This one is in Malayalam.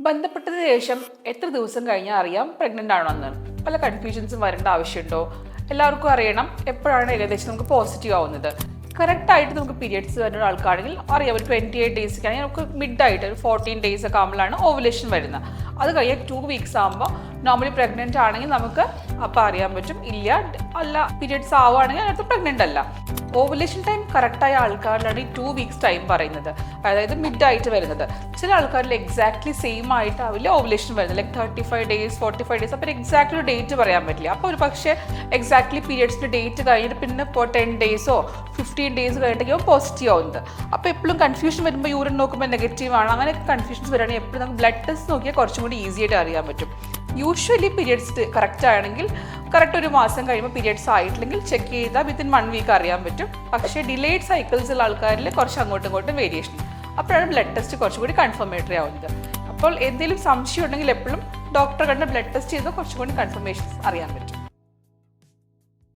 ബന്ധപ്പെട്ടതിന് ശേഷം എത്ര ദിവസം കഴിഞ്ഞാൽ അറിയാം പ്രഗ്നന്റ് ആണോ എന്ന് പല കൺഫ്യൂഷൻസും വരേണ്ട ആവശ്യമുണ്ടോ? എല്ലാവർക്കും അറിയണം. എപ്പോഴാണ് ഏകദേശം നമുക്ക് പോസിറ്റീവ് ആവുന്നത്? കറക്റ്റ് ആയിട്ട് നമുക്ക് പീരിയഡ്സ് വരുന്ന ആൾക്കാണെങ്കിൽ അറിയാം ഒരു ട്വന്റി എയ്റ്റ് ഡേയ്സ് ആണെങ്കിൽ നമുക്ക് മിഡ് ആയിട്ട് ഒരു ഫോർട്ടീൻ ഡേയ്സ് ഒക്കെ ആകുമ്പോഴാണ് ഓവുലേഷൻ വരുന്നത്. അത് കഴിയാൻ ടു വീക്സ് ആകുമ്പോൾ നോർമലി പ്രഗ്നന്റ് ആണെങ്കിൽ നമുക്ക് അപ്പോൾ അറിയാൻ പറ്റും ഇല്ല അല്ല പീരിയഡ്സ് ആവുകയാണെങ്കിൽ അതിനകത്ത് പ്രഗ്നന്റ് അല്ല. ഓവുലേഷൻ ടൈം കറക്റ്റായ ആൾക്കാരിലാണ് ഈ ടു വീക്സ് ടൈം പറയുന്നത്. അതായത് മിഡ് ആയിട്ട് വരുന്നത്. ചില ആൾക്കാരിൽ എക്സാക്ട്ലി സെയിം ആയിട്ട് ആയിട്ടാവില്ല ഓവുലേഷൻ വരുന്നത്. Like thirty five days forty five days അപ്പോൾ എക്സാക്ട് ഒരു ഡേറ്റ് പറയാൻ പറ്റില്ല. അപ്പോൾ ഒരു പക്ഷേ എക്സാക്ട്ലി പീരിയഡ്സിന്റെ ഡേറ്റ് കഴിഞ്ഞിട്ട് പിന്നെ ഇപ്പോൾ ടെൻ ഡേയ്സോ ഫിഫ്റ്റീൻ ഡേയ്സ് കഴിഞ്ഞിട്ടേക്കും പോസിറ്റീവ് ആവുന്നത്. അപ്പോൾ എപ്പോഴും കൺഫ്യൂഷൻ വരുമ്പോൾ യൂറിൻ നോക്കുമ്പോൾ നെഗറ്റീവ് ആണ്. അങ്ങനെ കൺഫ്യൂഷൻസ് വരികയാണെങ്കിൽ എപ്പോഴും നമുക്ക് ബ്ലഡ് ടെസ്റ്റ് നോക്കിയാൽ കുറച്ചും കൂടി ഈസി ആയിട്ട് അറിയാൻ പറ്റും. യൂഷ്വലി പീരിയഡ്സ് കറക്റ്റ് ആണെങ്കിൽ കറക്റ്റ് ഒരു മാസം കഴിയുമ്പോൾ പീരിയഡ്സ് ആയിട്ടില്ലെങ്കിൽ ചെക്ക് ചെയ്താൽ വിത്തിൻ വൺ വീക്ക് അറിയാൻ പറ്റും. പക്ഷേ ഡിലേഡ് സൈക്കിൾസ് ഉള്ള ആൾക്കാരിൽ കുറച്ച് അങ്ങോട്ടും ഇങ്ങോട്ടും വേരിയേഷൻ അപ്പോഴാണ് ബ്ലഡ് ടെസ്റ്റ് കുറച്ചും കൂടി കൺഫർമേറ്ററി ആവുന്നത്. അപ്പോൾ എന്തെങ്കിലും സംശയം ഉണ്ടെങ്കിൽ എപ്പോഴും ഡോക്ടറെ കണ്ട് ബ്ലഡ് ടെസ്റ്റ് ചെയ്താൽ കുറച്ചും കൂടി കൺഫർമേഷൻസ് അറിയാൻ പറ്റും.